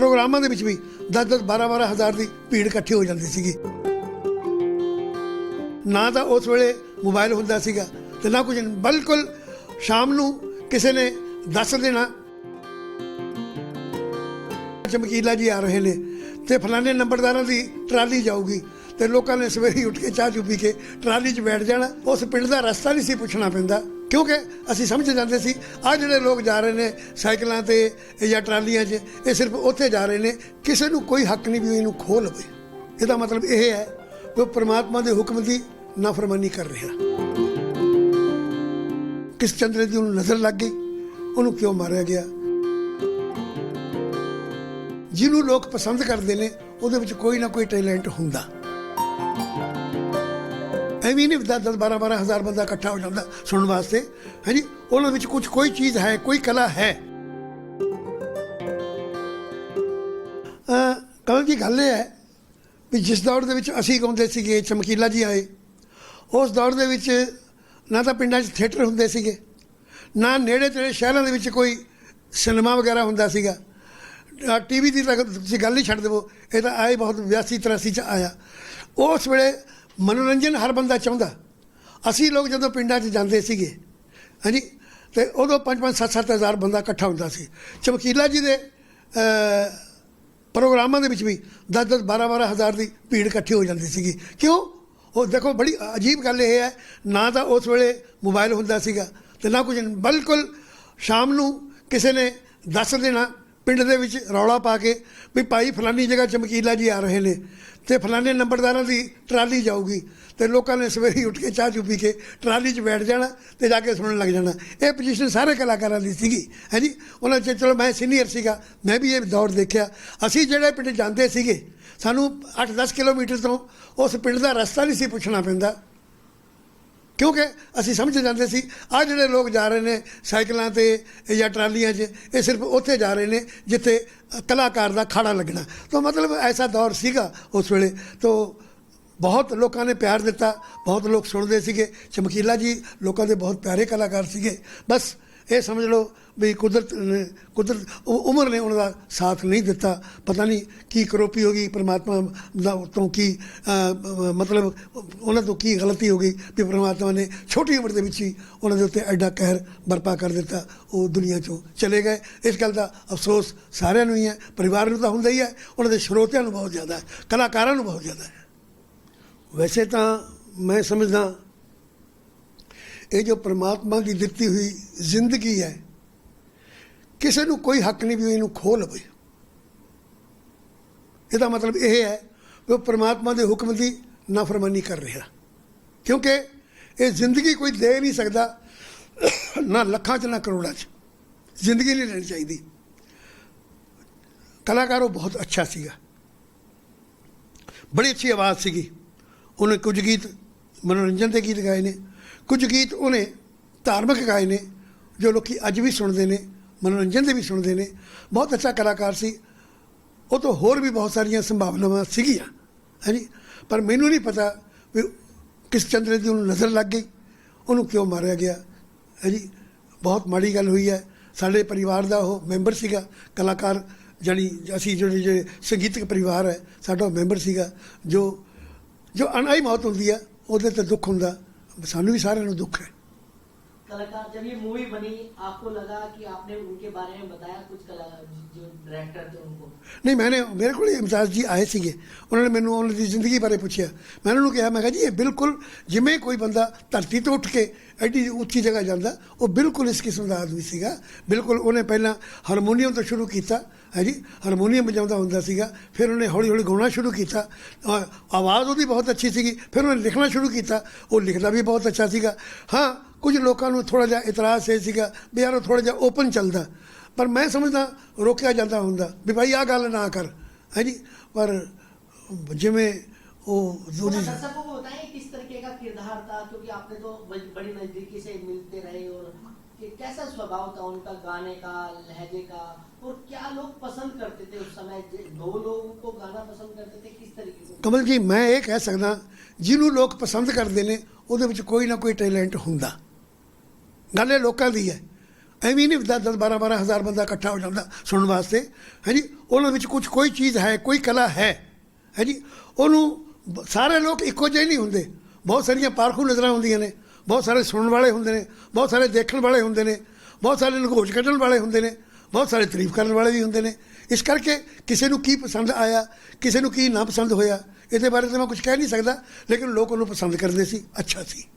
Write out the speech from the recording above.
ਪ੍ਰੋਗਰਾਮਾਂ ਦੇ ਵਿੱਚ ਵੀ 10-10 12-12 ਹਜ਼ਾਰ ਦੀ ਭੀੜ ਇਕੱਠੀ ਹੋ ਜਾਂਦੀ ਸੀਗੀ। ਨਾ ਤਾਂ ਉਸ ਵੇਲੇ ਮੋਬਾਈਲ ਹੁੰਦਾ ਸੀਗਾ ਤੇ ਨਾ ਕੁਝ, ਬਿਲਕੁਲ ਸ਼ਾਮ ਨੂੰ ਕਿਸੇ ਨੇ ਦੱਸ ਦੇਣਾ। ਚਮਕੀਲਾ ਜੀ ਆ ਰਹੇ ਨੇ ਤੇ ਫਲਾਣੇ ਨੰਬਰਦਾਰਾਂ ਦੀ ਟਰਾਲੀ ਜਾਊਗੀ ਤੇ ਲੋਕਾਂ ਨੇ ਸਵੇਰੇ ਉੱਠ ਕੇ ਚਾਹ ਚੁੱਪੀ ਕੇ ਟਰਾਲੀ 'ਚ ਬੈਠ ਜਾਣਾ। ਉਸ ਪਿੰਡ ਦਾ ਰਸਤਾ ਨਹੀਂ ਸੀ ਪੁੱਛਣਾ ਪੈਂਦਾ। ਕਿਉਂਕਿ ਅਸੀਂ ਸਮਝ ਜਾਂਦੇ ਸੀ ਆ ਜਿਹੜੇ ਲੋਕ ਜਾ ਰਹੇ ਨੇ ਸਾਈਕਲਾਂ ਤੇ ਜਾਂ ਟਰਾਲੀਆਂ 'ਚ, ਇਹ ਸਿਰਫ ਉੱਥੇ ਜਾ ਰਹੇ ਨੇ, ਕਿਸੇ ਨੂੰ ਕੋਈ ਹੱਕ ਨਹੀਂ ਵੀ ਇਹਨੂੰ ਖੋਹ ਲਵੇ। ਇਹਦਾ ਮਤਲਬ ਇਹ ਹੈ ਕਿ ਉਹ ਪ੍ਰਮਾਤਮਾ ਦੇ ਹੁਕਮ ਦੀ ਨਾਫਰਮਾਨੀ ਕਰ ਰਿਹਾ। ਕਿਸ ਚੰਦਰੇ ਦੀ ਉਹਨੂੰ ਨਜ਼ਰ ਲੱਗ ਗਈ, ਉਹਨੂੰ ਕਿਉਂ ਮਾਰਿਆ ਗਿਆ? ਜਿਹਨੂੰ ਲੋਕ ਪਸੰਦ ਕਰਦੇ ਨੇ, ਉਹਦੇ ਵਿੱਚ ਕੋਈ ਨਾ ਕੋਈ ਟੈਲੈਂਟ ਹੁੰਦਾ। ਐਵੇਂ ਨਹੀਂ 10 10 12 12 ਹਜ਼ਾਰ ਬੰਦਾ ਇਕੱਠਾ ਹੋ ਜਾਂਦਾ ਸੁਣਨ ਵਾਸਤੇ। ਹਾਂਜੀ, ਉਹਨਾਂ ਵਿੱਚ ਕੁਝ ਕੋਈ ਚੀਜ਼ ਹੈ, ਕੋਈ ਕਲਾ ਹੈ? ਅ ਕਲ ਦੀ ਗੱਲ ਇਹ ਹੈ ਵੀ ਜਿਸ ਦੌਰ ਦੇ ਵਿੱਚ ਅਸੀਂ ਗਾਉਂਦੇ ਸੀਗੇ, ਚਮਕੀਲਾ ਜੀ ਆਏ, ਉਸ ਦੌਰ ਦੇ ਵਿੱਚ ਨਾ ਤਾਂ ਪਿੰਡਾਂ 'ਚ ਥੀਏਟਰ ਹੁੰਦੇ ਸੀਗੇ, ਨਾ ਨੇੜੇ ਤੇੜੇ ਸ਼ਹਿਰਾਂ ਦੇ ਵਿੱਚ ਕੋਈ ਸਿਨੇਮਾ ਵਗੈਰਾ ਹੁੰਦਾ ਸੀਗਾ। ਟੀਵੀ ਦੀ ਤਾਂ ਤੁਸੀਂ ਗੱਲ ਹੀ ਛੱਡ ਦੇਵੋ, ਇਹ ਤਾਂ ਆਏ ਬਹੁਤ 82 83 ਚ ਆਇਆ। ਉਸ ਵੇਲੇ ਮਨੋਰੰਜਨ ਹਰ ਬੰਦਾ ਚਾਹੁੰਦਾ। ਅਸੀਂ ਲੋਕ ਜਦੋਂ ਪਿੰਡਾਂ 'ਚ ਜਾਂਦੇ ਸੀਗੇ ਹਾਂਜੀ ਤੇ ਉਦੋਂ 5-5 7-7 ਹਜ਼ਾਰ ਬੰਦਾ ਇਕੱਠਾ ਹੁੰਦਾ ਸੀ। ਚਮਕੀਲਾ ਜੀ ਦੇ ਪ੍ਰੋਗਰਾਮਾਂ ਦੇ ਵਿੱਚ ਵੀ 10-10 12-12 ਹਜ਼ਾਰ ਦੀ ਭੀੜ ਇਕੱਠੀ ਹੋ ਜਾਂਦੀ ਸੀਗੀ। ਕਿਉਂ? ਉਹ ਦੇਖੋ, ਬੜੀ ਅਜੀਬ ਗੱਲ ਇਹ ਹੈ, ਨਾ ਤਾਂ ਉਸ ਵੇਲੇ ਮੋਬਾਈਲ ਹੁੰਦਾ ਸੀਗਾ ਤੇ ਨਾ ਕੁਝ, ਬਿਲਕੁਲ ਸ਼ਾਮ ਨੂੰ ਕਿਸੇ ਨੇ ਦੱਸ ਦੇਣਾ ਪਿੰਡ ਦੇ ਵਿੱਚ ਰੌਲਾ ਪਾ ਕੇ ਵੀ ਭਾਈ ਫਲਾਨੀ ਜਗ੍ਹਾ ਚਮਕੀਲਾ ਜੀ ਆ ਰਹੇ ਨੇ ਤੇ ਫਲਾਨੇ ਨੰਬਰਦਾਰਾਂ ਦੀ ਟਰਾਲੀ ਜਾਊਗੀ ਤੇ ਲੋਕਾਂ ਨੇ ਸਵੇਰੇ ਉੱਠ ਕੇ ਚਾਹ ਚੁ ਪੀ ਕੇ ਟਰਾਲੀ 'ਚ ਬੈਠ ਜਾਣਾ ਤੇ ਜਾ ਕੇ ਸੁਣਨ ਲੱਗ ਜਾਣਾ। ਇਹ ਪੋਜੀਸ਼ਨ ਸਾਰੇ ਕਲਾਕਾਰਾਂ ਦੀ ਸੀਗੀ, ਹੈ ਜੀ? ਉਹਨਾਂ 'ਚ ਚਲੋ ਮੈਂ ਸੀਨੀਅਰ ਸੀਗਾ, ਮੈਂ ਵੀ ਇਹ ਦੌਰ ਦੇਖਿਆ। ਅਸੀਂ ਜਿਹੜੇ ਪਿੰਡ ਜਾਂਦੇ ਸੀਗੇ, ਸਾਨੂੰ 8-10 ਕਿਲੋਮੀਟਰ ਤੋਂ ਉਸ ਪਿੰਡ ਦਾ ਰਸਤਾ ਨਹੀਂ ਸੀ ਪੁੱਛਣਾ ਪੈਂਦਾ। ਕਿਉਂਕਿ ਅਸੀਂ ਸਮਝ ਜਾਂਦੇ ਸੀ ਆ ਜਿਹੜੇ ਲੋਕ ਜਾ ਰਹੇ ਨੇ ਸਾਈਕਲਾਂ ਤੇ ਜਾਂ ਟਰਾਲੀਆਂ 'ਚ, ਇਹ ਸਿਰਫ ਉੱਥੇ ਜਾ ਰਹੇ ਨੇ ਜਿੱਥੇ ਕਲਾਕਾਰ ਦਾ ਖਾੜਾ ਲੱਗਣਾ। ਤਾਂ ਮਤਲਬ ਐਸਾ ਦੌਰ ਸੀਗਾ ਉਸ ਵੇਲੇ। ਤੋਂ ਬਹੁਤ ਲੋਕਾਂ ਨੇ ਪਿਆਰ ਦਿੱਤਾ, ਬਹੁਤ ਲੋਕ ਸੁਣਦੇ ਸੀਗੇ। ਚਮਕੀਲਾ ਜੀ ਲੋਕਾਂ ਦੇ ਬਹੁਤ ਪਿਆਰੇ ਕਲਾਕਾਰ ਸੀਗੇ। ਬਸ ਇਹ ਸਮਝ ਲਓ ਵੀ ਕੁਦਰਤ ਨੇ, ਕੁਦਰਤ, ਉ- ਉਮਰ ਨੇ ਉਹਨਾਂ ਦਾ ਸਾਥ ਨਹੀਂ ਦਿੱਤਾ। ਪਤਾ ਨਹੀਂ ਕੀ ਕਰੋਪੀ ਹੋ ਗਈ, ਪ੍ਰਮਾਤਮਾ ਦਾ ਤੋਂ ਕੀ ਮਤਲਬ ਉਹਨਾਂ ਤੋਂ ਕੀ ਗਲਤੀ ਹੋ ਗਈ ਵੀ ਪ੍ਰਮਾਤਮਾ ਨੇ ਛੋਟੀ ਉਮਰ ਦੇ ਵਿੱਚ ਹੀ ਉਹਨਾਂ ਦੇ ਉੱਤੇ ਐਡਾ ਕਹਿਰ ਬਰਪਾ ਕਰ ਦਿੱਤਾ। ਉਹ ਦੁਨੀਆ ਚੋਂ ਚਲੇ ਗਏ। ਇਸ ਗੱਲ ਦਾ ਅਫਸੋਸ ਸਾਰਿਆਂ ਨੂੰ ਹੀ ਹੈ, ਪਰਿਵਾਰ ਨੂੰ ਤਾਂ ਹੁੰਦਾ ਹੀ ਹੈ। ਉਹਨਾਂ ਦੇ ਸਰੋਤਿਆਂ ਨੂੰ ਬਹੁਤ ਜ਼ਿਆਦਾ ਹੈ, ਕਲਾਕਾਰਾਂ ਨੂੰ ਬਹੁਤ ਜ਼ਿਆਦਾ ਹੈ। ਵੈਸੇ ਤਾਂ ਮੈਂ ਸਮਝਦਾ ਇਹ ਜੋ ਪ੍ਰਮਾਤਮਾ ਦੀ ਦਿੱਤੀ ਹੋਈ ਜ਼ਿੰਦਗੀ ਹੈ, ਕਿਸੇ ਨੂੰ ਕੋਈ ਹੱਕ ਨਹੀਂ ਵੀ ਇਹਨੂੰ ਖੋਹ ਲਵੇ। ਇਹਦਾ ਮਤਲਬ ਇਹ ਹੈ ਕਿ ਉਹ ਪ੍ਰਮਾਤਮਾ ਦੇ ਹੁਕਮ ਦੀ ਨਾਫਰਮਾਨੀ ਕਰ ਰਿਹਾ। ਕਿਉਂਕਿ ਇਹ ਜ਼ਿੰਦਗੀ ਕੋਈ ਦੇ ਨਹੀਂ ਸਕਦਾ, ਨਾ ਲੱਖਾਂ ਚ, ਨਾ ਕਰੋੜਾਂ ਚ। ਜ਼ਿੰਦਗੀ ਨਹੀਂ ਲੈਣੀ ਚਾਹੀਦੀ। ਕਲਾਕਾਰ ਉਹ ਬਹੁਤ ਅੱਛਾ ਸੀਗਾ। ਬੜੀ ਅੱਛੀ ਆਵਾਜ਼ ਸੀਗੀ। ਉਹਨੇ ਕੁਝ ਗੀਤ, ਮਨੋਰੰਜਨ ਦੇ ਗੀਤ ਗਾਏ ਨੇ। ਕੁਝ ਗੀਤ ਉਹਨੇ ਧਾਰਮਿਕ ਗਾਏ ਨੇ, ਜੋ ਲੋਕੀ ਅੱਜ ਵੀ ਸੁਣਦੇ ਨੇ, ਮਨੋਰੰਜਨ ਦੇ ਵੀ ਸੁਣਦੇ ਨੇ। ਬਹੁਤ ਅੱਛਾ ਕਲਾਕਾਰ ਸੀ। ਉਹ ਤੋਂ ਹੋਰ ਵੀ ਬਹੁਤ ਸਾਰੀਆਂ ਸੰਭਾਵਨਾਵਾਂ ਸੀਗੀਆਂ, ਹਾਂਜੀ? ਪਰ ਮੈਨੂੰ ਨਹੀਂ ਪਤਾ ਵੀ ਕਿਸ ਚੰਦਰੇ ਦੀ ਉਹਨੂੰ ਨਜ਼ਰ ਲੱਗ ਗਈ। ਉਹਨੂੰ ਕਿਉਂ ਮਾਰਿਆ ਗਿਆ? ਹਾਂਜੀ? ਬਹੁਤ ਮਾੜੀ ਗੱਲ ਹੋਈ ਹੈ। ਸਾਡੇ ਪਰਿਵਾਰ ਦਾ ਉਹ ਮੈਂਬਰ ਸੀਗਾ, ਕਲਾਕਾਰ ਜਾਣੀ ਅਸੀਂ ਜਿਹੜੇ ਜਿਹੜੇ ਸੰਗੀਤਕ ਪਰਿਵਾਰ ਹੈ, ਸਾਡਾ ਉਹ ਮੈਂਬਰ ਸੀਗਾ, ਜੋ ਜੋ ਅਣਾਈ ਮੌਤ ਹੁੰਦੀ ਹੈ, ਉਹਦੇ ਤੇ ਦੁੱਖ ਹੁੰਦਾ। ਸਾਨੂੰ ਵੀ ਸਾਰਿਆਂ ਨੂੰ ਦੁੱਖ ਹੈ। कलाकार, जब ये मूवी बनी, आपको लगा कि आपने उनके बारे में बताया कुछ कला जो डायरेक्टर थे उनको? ਨਹੀਂ ਮੈਨੇ ਮੇਰੇ ਕੋਲ ਇਮਤਾਜ਼ ਜੀ ਆਏ ਸੀਗੇ ਉਹਨਾਂ ਨੇ ਮੈਨੂੰ ਉਹਨਾਂ ਦੀ ਜ਼ਿੰਦਗੀ ਬਾਰੇ ਪੁੱਛਿਆ ਮੈਂ ਉਹਨਾਂ ਨੂੰ ਕਿਹਾ ਮੈਂ ਕਿਹਾ ਜੀ ਇਹ ਬਿਲਕੁਲ ਜਿਵੇਂ ਕੋਈ ਬੰਦਾ ਧਰਤੀ ਤੋਂ ਉੱਠ ਕੇ ਐਡੀ ਉੱਚੀ ਜਗ੍ਹਾ ਜਾਂਦਾ ਉਹ ਬਿਲਕੁਲ ਇਸ ਕਿਸਮ ਦਾ ਆਦਮੀ ਸੀਗਾ ਬਿਲਕੁਲ ਉਹਨੇ ਪਹਿਲਾਂ ਹਾਰਮੋਨੀਅਮ ਤੋਂ ਸ਼ੁਰੂ ਕੀਤਾ ਹੈ ਜੀ ਹਾਰਮੋਨੀਅਮ ਵਜਾਉਂਦਾ ਹੁੰਦਾ ਸੀਗਾ ਫਿਰ ਉਹਨੇ ਹੌਲੀ ਹੌਲੀ ਗਾਉਣਾ ਸ਼ੁਰੂ ਕੀਤਾ ਆਵਾਜ਼ ਉਹਦੀ ਬਹੁਤ ਅੱਛੀ ਸੀਗੀ ਫਿਰ ਉਹਨੇ ਲਿਖਣਾ ਸ਼ੁਰੂ ਕੀਤਾ ਉਹ ਲਿਖਦਾ ਵੀ ਬਹੁਤ ਅੱਛਾ ਸੀਗਾ ਹਾਂ ਕੁਝ ਲੋਕਾਂ ਨੂੰ ਥੋੜਾ ਜਿਹਾ ਇਤਰਾਜ਼ ਇਹ ਸੀਗਾ ਵੀ ਯਾਰ ਉਹ ਥੋੜਾ ਜਿਹਾ ਓਪਨ ਚੱਲਦਾ ਪਰ ਮੈਂ ਸਮਝਦਾ ਰੋਕਿਆ ਜਾਂਦਾ ਹੁੰਦਾ ਵੀ ਭਾਈ ਆਹ ਗੱਲ ਨਾ ਕਰ ਹੈ ਜੀ ਪਰ ਜਿਵੇਂ ਉਹ थोड़ा ਉਹਦੀ दर्शकों को बताएं किस तरीके का किरदार था क्योंकि आपने तो बड़ी बड़ी नजदीकी से मिलते रहे और कि कैसा स्वभाव था उनका गाने का लहजे का और क्या लोग पसंद करते थे उस समय जे- दो लोग को गाना पसंद करते थे किस तरीके से ਕਮਲ ਜੀ ਮੈਂ ਇਹ ਕਹਿ ਸਕਦਾ ਜਿਹਨੂੰ ਲੋਕ ਪਸੰਦ ਕਰਦੇ ਨੇ ਉਹਦੇ ਵਿੱਚ ਕੋਈ ਨਾ ਕੋਈ ਟੈਲੈਂਟ ਹੁੰਦਾ ਗੱਲ ਇਹ ਲੋਕਾਂ ਦੀ ਹੈ। ਐਵੇਂ ਨਹੀਂ 10 10 12 12 ਹਜ਼ਾਰ ਬੰਦਾ ਇਕੱਠਾ ਹੋ ਜਾਂਦਾ ਸੁਣਨ ਵਾਸਤੇ। ਹੈ ਉਹਨਾਂ ਵਿੱਚ ਕੁਝ ਕੋਈ ਚੀਜ਼ ਹੈ, ਕੋਈ ਕਲਾ ਹੈ। ਹੈ ਜੀ ਉਹਨੂੰ ਬ- ਸਾਰੇ ਲੋਕ ਇੱਕੋ ਜਿਹੇ ਨਹੀਂ ਹੁੰਦੇ। ਬਹੁਤ ਸਾਰੀਆਂ ਪਾਰਖੂ ਨਜ਼ਰਾਂ ਹੁੰਦੀਆਂ ਨੇ। ਬਹੁਤ ਸਾਰੇ ਸੁਣਨ ਵਾਲੇ ਹੁੰਦੇ ਨੇ। ਬਹੁਤ ਸਾਰੇ ਦੇਖਣ ਵਾਲੇ ਹੁੰਦੇ ਨੇ। ਬਹੁਤ ਸਾਰੇ ਨਗੋਚ ਕੱਢਣ ਵਾਲੇ ਹੁੰਦੇ ਨੇ। ਬਹੁਤ ਸਾਰੇ ਤਾਰੀਫ ਕਰਨ ਵਾਲੇ ਵੀ ਹੁੰਦੇ ਨੇ। ਇਸ ਕਰਕੇ ਕਿਸੇ ਨੂੰ ਕੀ ਪਸੰਦ ਆਇਆ, ਕਿਸੇ ਨੂੰ ਕੀ ਨਾ ਪਸੰਦ ਹੋਇਆ, ਇਹਦੇ ਬਾਰੇ ਤਾਂ ਮੈਂ ਕੁਝ ਕਹਿ ਨਹੀਂ ਸਕਦਾ, ਲੇਕਿਨ ਲੋਕ ਉਹਨੂੰ ਪਸੰਦ ਕਰਦੇ ਸੀ। ਅੱਛਾ ਸੀ।